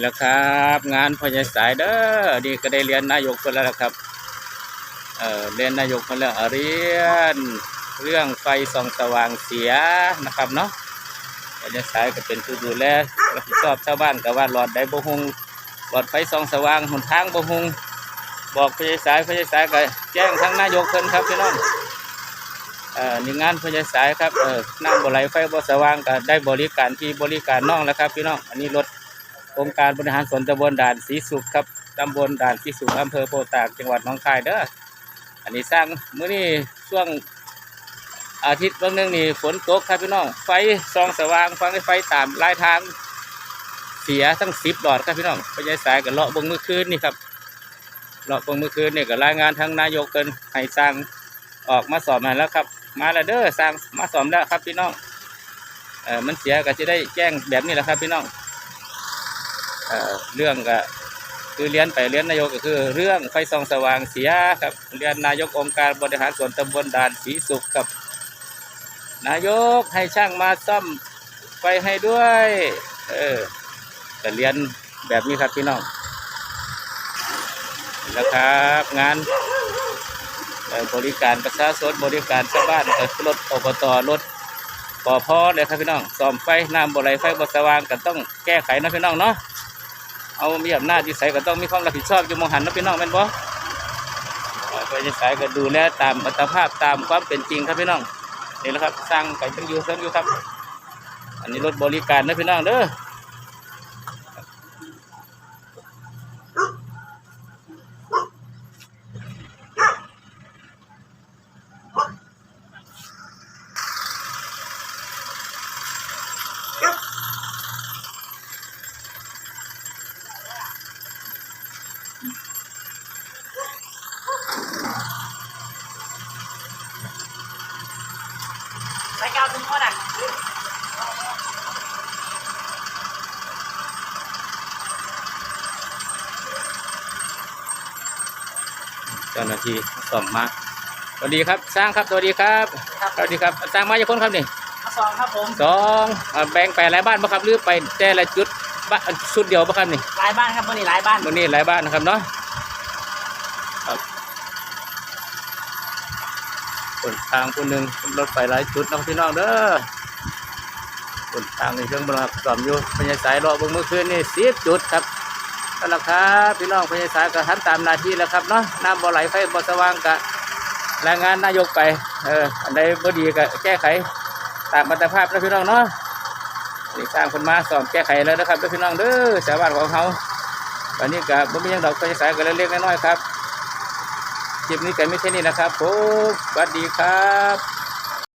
แหละครับ งานพญาสายเด้อนี่ก็ได้เรียนนายกคนแล้วละครับเออเรียนนายกคนแล้วเรียนเรื่องไฟส่องสว่างเสียนะครับเนาะพญาสายก็เป็นผู้ดูแลรับผิดชอบชาวบ้านกับว่าหลอดได้บ่ฮงหลอดไฟส่องสว่างหนทางบ่ฮงบอกพญาสายพญาสายก็แจ้งทางนายกเพิ่นครับพี่น้องเอ่อนี่งานพญาสายครับเออน้ำบ่ไหลไฟบ่สว่างก็ได้บริการที่บริการน้องแล้วครับพี่น้องอันนี้รถ องค์การบริหารส่วนตำบลด่านศรีสุขครับตำบลด่านศรีสุขอำเภอโพธิ์ตากจังหวัดหนองคายเด้ออันนี้สร้างมื้อนี้ช่วงอาทิตย์บางนึงนี่ฝนตกครับพี่น้อง ไฟส่องสว่างฟังไฟตามลายทางเสียทั้งสิบหลอดครับพี่น้องพญายสายกับเลาะบงมือคืนนี่ครับเลาะบงมือคืนเนี่ยก็รายงานทางนายกเกินให้สร้างออกมาสอบมาแล้วครับ มาแล้วเด้อสร้างมาสอบแล้วครับพี่น้องเออมันเสียก็จะได้แจ้งแบบนี้แหละครับพี่น้อง เรื่องก็คือเรียนไปเรียนนายกก็คือ เรื่องไฟส่องสว่างเสียครับเรียนนายกองค์การบริหารส่วนตำบลด่านศรีสุขกับ นายกให้ช่างมาซ่อมไฟให้ด้วย เออแต่เรียนแบบนี้ครับพี่น้องนะครับ งานบริการประชาชนบริการชาวบ้านรถอบตรถปอพอเลยครับพี่น้องซ่อมไฟน้ำบไหลไฟบสว่างก็ต้องแก้ไขนะพี่น้องเนาะ เอามีอำนาจที่ใส่ก็ต้องมีความรับผิดชอบอยู่มองหันนะพี่น้องแม่นบ่ก็จะใส่ก็ดูแลตามอัตภาพตามความเป็นจริงครับพี่น้องนี่แหละครับสร้างไปตั้งอยู่เพิ่งอยู่ครับ อันนี้รถบริการนะพี่น้องเด้อ เจ้าหน้าที่ส่อมมาสวัสดีครับ สร้างครับสวัสดีครับสวัสดีครับสร้างมาจากคนครับนี่มาสองครับผมสองอ่าแบ่งไปหลายบ้านบ่ครับหรือไปแต่ละจุดบ้านชุดเดียวบ่ครับนี่หลายบ้านครับวันนี้หลายบ้านวันนี้หลายบ้านนะครับเนาะครับ คนทางคนหนึ่งรถไฟหลายจุดน้องพี่น้องเด้อคนทางในเครื่องบรรทุกสอมอยู่พญาสายรอเบิ่งเมื่อคืนนี่สิบจุดครับนั่นแหละครับพี่น้องพญาสายก็ทำตามหน้าที่แล้วครับเนาะน้ำบ่ไหลไฟบ่สว่างกะรายงานนายกไปเอออันใดบ่ดีก็แก้ไขตามมาตรภาพแล้วพี่น้องเนาะนี่สร้างคนมาสอบแก้ไขแล้วนะครับพี่น้องเด้อชาวบ้านของเขาวันนี้กับบ่มียังดอกก็จะสายกันเล็กๆน้อยๆครับ คลิปนี้กันไม่ใช่นี่นะครับผมสวัสดีครับ